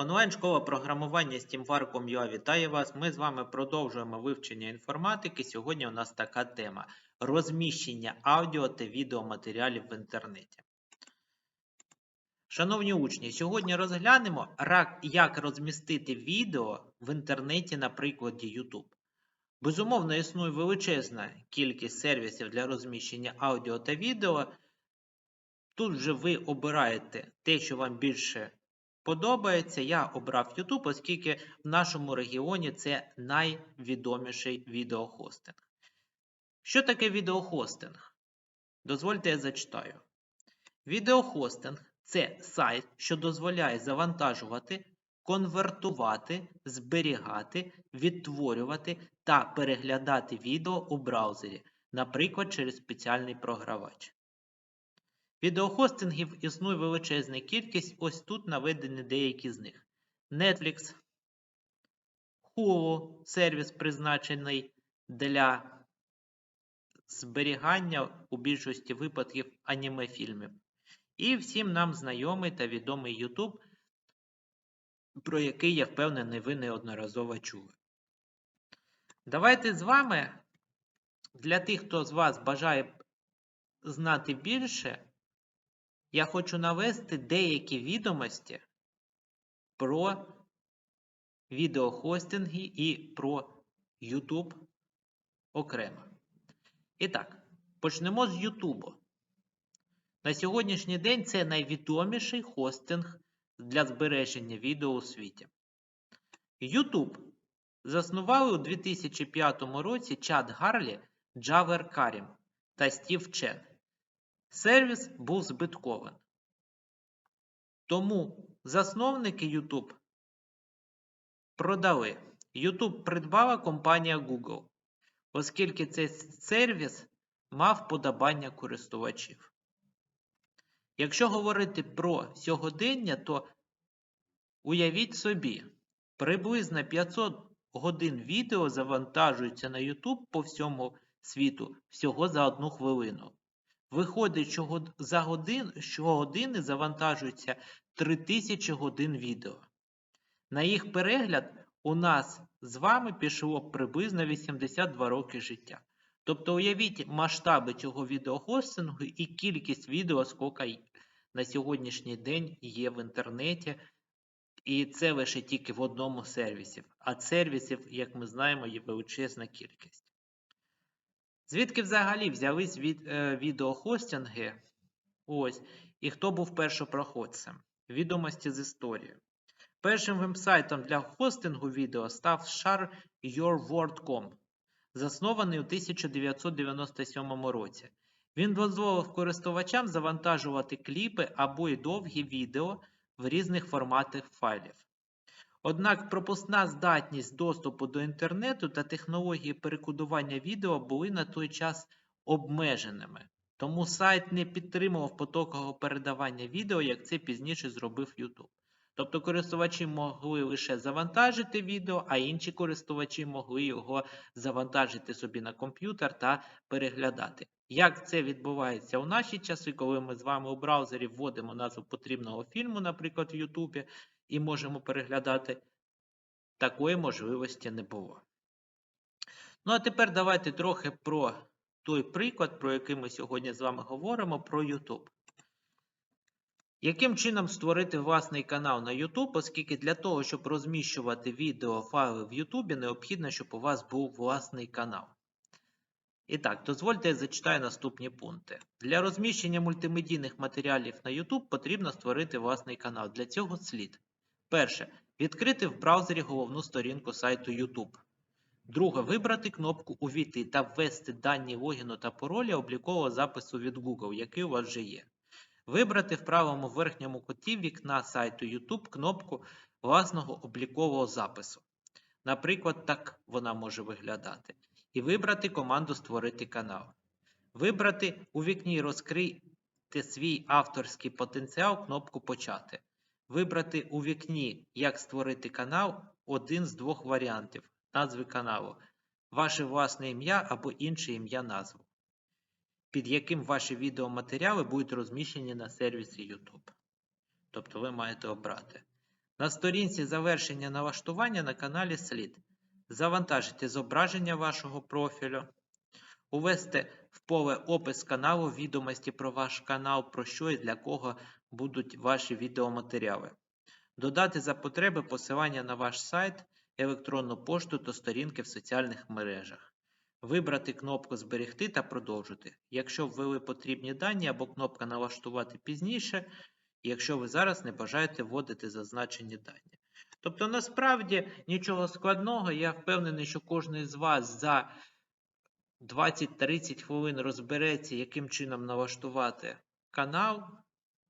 Онлайн-школа програмування SteamVar.com.ua вітає вас. Ми з вами продовжуємо вивчення інформатики. Сьогодні у нас така тема: розміщення аудіо та відеоматеріалів в інтернеті. Шановні учні, сьогодні розглянемо, як розмістити відео в інтернеті на прикладі YouTube. Безумовно, існує величезна кількість сервісів для розміщення аудіо та відео. Тут вже ви обираєте те, що вам більше подобається. Я обрав YouTube, оскільки в нашому регіоні це найвідоміший відеохостинг. Що таке відеохостинг? Дозвольте я зачитаю. Відеохостинг це сайт, що дозволяє завантажувати, конвертувати, зберігати, відтворювати та переглядати відео у браузері, наприклад, через спеціальний програвач. Відеохостингів існує величезна кількість, ось тут наведені деякі з них. Netflix, Hulu, сервіс призначений для зберігання у більшості випадків аніме-фільмів. І всім нам знайомий та відомий YouTube, про який я впевнений, ви неодноразово чули. Давайте з вами, для тих, хто з вас бажає знати більше, я хочу навести деякі відомості про відеохостинги і про YouTube окремо. І так, почнемо з YouTube. На сьогоднішній день це найвідоміший хостинг для збереження відео у світі. YouTube заснували у 2005 році Чад Гарлі, Джавер Карім та Стів Чен. Сервіс був збитковим. Тому засновники YouTube продали. YouTube придбала компанія Google, оскільки цей сервіс мав подобання користувачів. Якщо говорити про сьогодення, то уявіть собі, приблизно 500 годин відео завантажуються на YouTube по всьому світу всього за одну хвилину. Виходить, що за годин, щогодини завантажується 3000 годин відео. На їх перегляд у нас з вами пішло приблизно 82 роки життя. Тобто уявіть масштаби цього відеохостингу і кількість відео, скільки на сьогоднішній день є в інтернеті. І це лише тільки в одному сервісі. А сервісів, як ми знаємо, є величезна кількість. Звідки взагалі взялись від, е, відеохостинги? Ось. І хто був першопроходцем? Відомості з історії. Першим вебсайтом для хостингу відео став шар YourWord.com, заснований у 1997 році. Він дозволив користувачам завантажувати кліпи або й довгі відео в різних форматах файлів. Однак пропускна здатність доступу до інтернету та технології перекодування відео були на той час обмеженими, тому сайт не підтримував потокового передавання відео, як це пізніше зробив YouTube. Тобто користувачі могли лише завантажити відео, а інші користувачі могли його завантажити собі на комп'ютер та переглядати. Як це відбувається у наші часи, коли ми з вами у браузері вводимо назву потрібного фільму, наприклад, в YouTube, і можемо переглядати, такої можливості не було. Ну, а тепер давайте трохи про той приклад, про який ми сьогодні з вами говоримо, про YouTube. Яким чином створити власний канал на YouTube, оскільки для того, щоб розміщувати відео файли в YouTube, необхідно, щоб у вас був власний канал. І так, дозвольте я зачитаю наступні пункти. Для розміщення мультимедійних матеріалів на YouTube потрібно створити власний канал. Для цього слід. Перше. Відкрити в браузері головну сторінку сайту YouTube. Друге. Вибрати кнопку Увійти та ввести дані логіну та паролі облікового запису від Google, який у вас вже є. Вибрати в правому верхньому куті вікна сайту YouTube кнопку власного облікового запису. Наприклад, так вона може виглядати. І вибрати команду Створити канал. Вибрати у вікні Розкрити свій авторський потенціал кнопку Почати. Вибрати у вікні Як створити канал один з двох варіантів назви каналу, ваше власне ім'я або інше ім'я назву, під яким ваші відеоматеріали будуть розміщені на сервісі YouTube. Тобто ви маєте обрати. На сторінці завершення налаштування на каналі слід завантажити зображення вашого профілю, увести в поле опис каналу відомості про ваш канал, про що і для кого будуть ваші відеоматеріали, додати за потреби посилання на ваш сайт, електронну пошту та сторінки в соціальних мережах. Вибрати кнопку Зберегти та продовжити, якщо ввели потрібні дані або кнопка Налаштувати пізніше, якщо ви зараз не бажаєте вводити зазначені дані. Тобто, насправді нічого складного, я впевнений, що кожен з вас за 20-30 хвилин розбереться, яким чином налаштувати канал,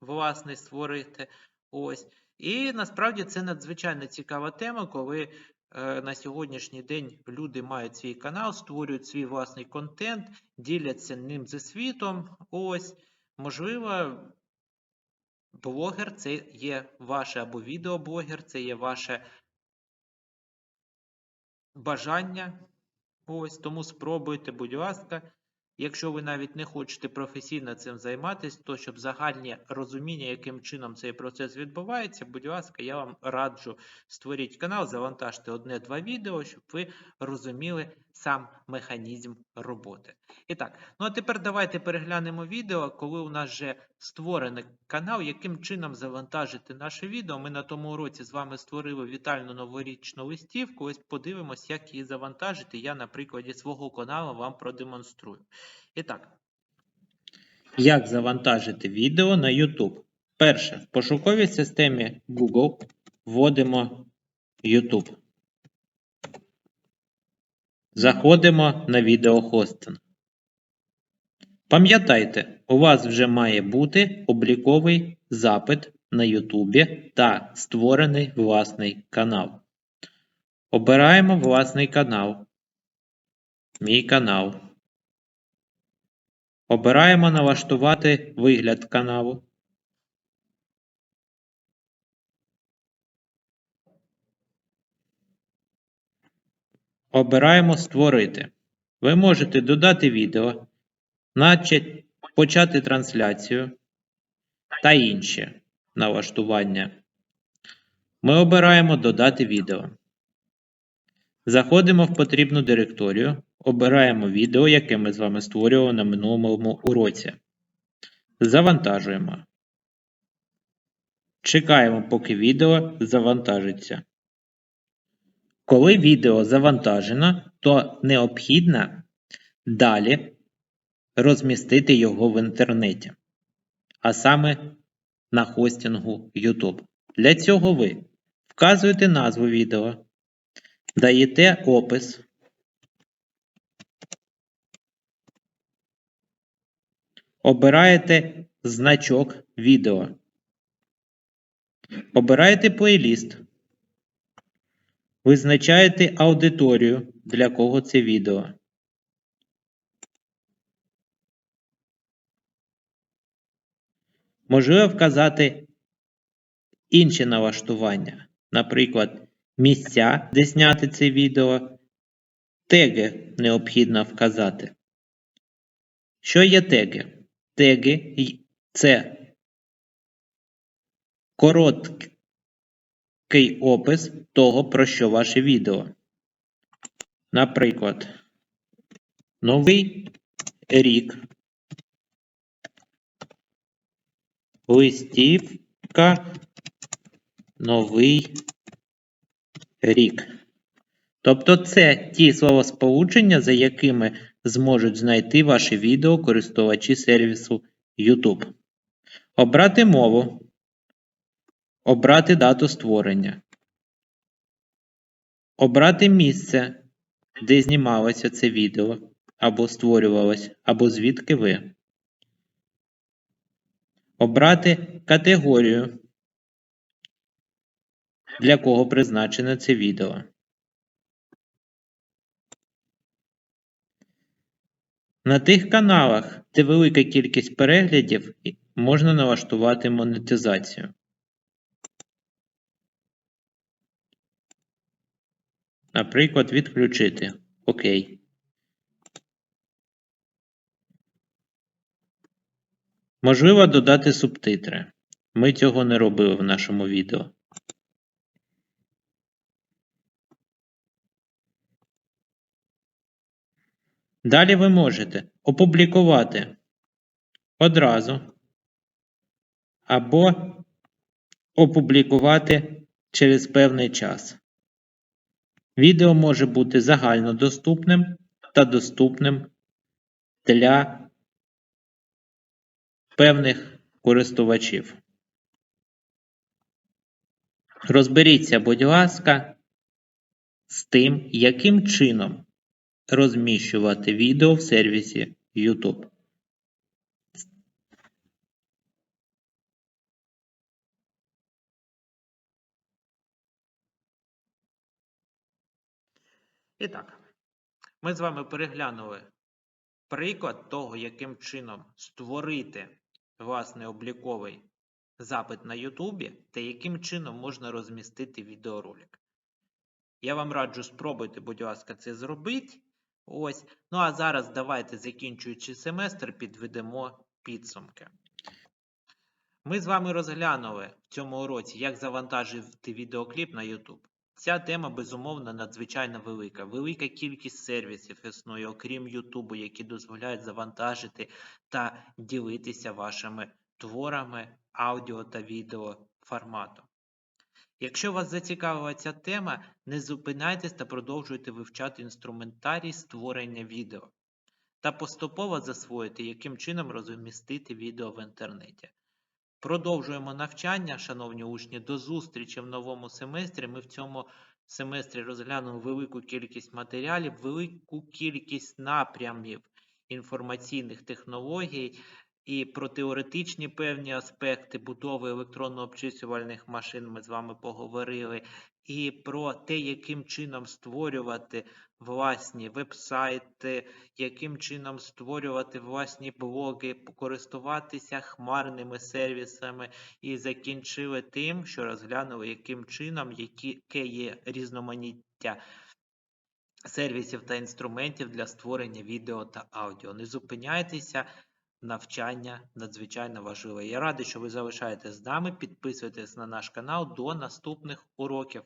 власний створити. Ось. І насправді це надзвичайно цікава тема, коли на сьогоднішній день люди мають свій канал, створюють свій власний контент, діляться ним зі світом. Ось, можливо, блогер це є ваше або відеоблогер, це є ваше бажання. Ось, тому спробуйте, будь ласка. Якщо ви навіть не хочете професійно цим займатися, то щоб загальне розуміння, яким чином цей процес відбувається, будь ласка, я вам раджу створіть канал, завантажте одне-два відео, щоб ви розуміли сам механізм роботи. І так, ну а тепер давайте переглянемо відео, коли у нас вже створений канал, яким чином завантажити наше відео. Ми на тому уроці з вами створили вітальну новорічну листівку. Ось подивимось, як її завантажити. Я на прикладі свого каналу вам продемонструю. І так, як завантажити відео на YouTube? Перше, в пошуковій системі Google вводимо YouTube. Заходимо на відеохостинг. Пам'ятайте, у вас вже має бути обліковий запит на YouTube та створений власний канал. Обираємо власний канал. Мій канал. Обираємо налаштувати вигляд каналу. Обираємо Створити. Ви можете додати відео, наче почати трансляцію та інші налаштування. Ми обираємо Додати відео. Заходимо в потрібну директорію, обираємо відео, яке ми з вами створювали на минулому уроці. Завантажуємо. Чекаємо, поки відео завантажиться. Коли відео завантажено, то необхідно далі розмістити його в інтернеті, а саме на хостингу YouTube. Для цього ви вказуєте назву відео, даєте опис, обираєте значок відео, обираєте плейліст. Визначаєте аудиторію, для кого це відео. Можливо вказати інші налаштування, наприклад, місця, де зняти це відео, теги необхідно вказати. Що є теги? Теги це короткий опис того, про що ваше відео. Наприклад, новий рік. Листівка новий рік. Тобто це ті словосполучення, за якими зможуть знайти ваше відео користувачі сервісу YouTube. Обрати мову. Обрати дату створення. Обрати місце, де знімалося це відео, або створювалось, або звідки ви. Обрати категорію, для кого призначене це відео. На тих каналах, де велика кількість переглядів, можна налаштувати монетизацію. Наприклад, відключити. Окей. Можливо додати субтитри. Ми цього не робили в нашому відео. Далі ви можете опублікувати одразу або опублікувати через певний час. Відео може бути загально доступним та доступним для певних користувачів. Розберіться, будь ласка, з тим, яким чином розміщувати відео в сервісі YouTube. І так, ми з вами переглянули приклад того, яким чином створити власний обліковий запит на YouTube та яким чином можна розмістити відеоролик. Я вам раджу спробуйте, будь ласка, це зробити. Ось. Ну а зараз давайте, закінчуючи семестр, підведемо підсумки. Ми з вами розглянули в цьому уроці, як завантажити відеокліп на YouTube. Ця тема, безумовно, надзвичайно велика. Велика кількість сервісів існує, окрім YouTube, які дозволяють завантажити та ділитися вашими творами аудіо та відео формату. Якщо вас зацікавила ця тема, не зупиняйтесь та продовжуйте вивчати інструментарій створення відео та поступово засвоїти, яким чином розмістити відео в інтернеті. Продовжуємо навчання, шановні учні, до зустрічі в новому семестрі. Ми в цьому семестрі розглянемо велику кількість матеріалів, велику кількість напрямів інформаційних технологій і про теоретичні певні аспекти будови електронно-обчислювальних машин ми з вами поговорили, і про те, яким чином створювати власні вебсайти, яким чином створювати власні блоги, користуватися хмарними сервісами, і закінчили тим, що розглянули, яким чином, яке є різноманіття. Сервісів та інструментів для створення відео та аудіо. Не зупиняйтеся, навчання надзвичайно важливе. Я радий, що ви залишаєтесь з нами. Підписуйтесь на наш канал до наступних уроків.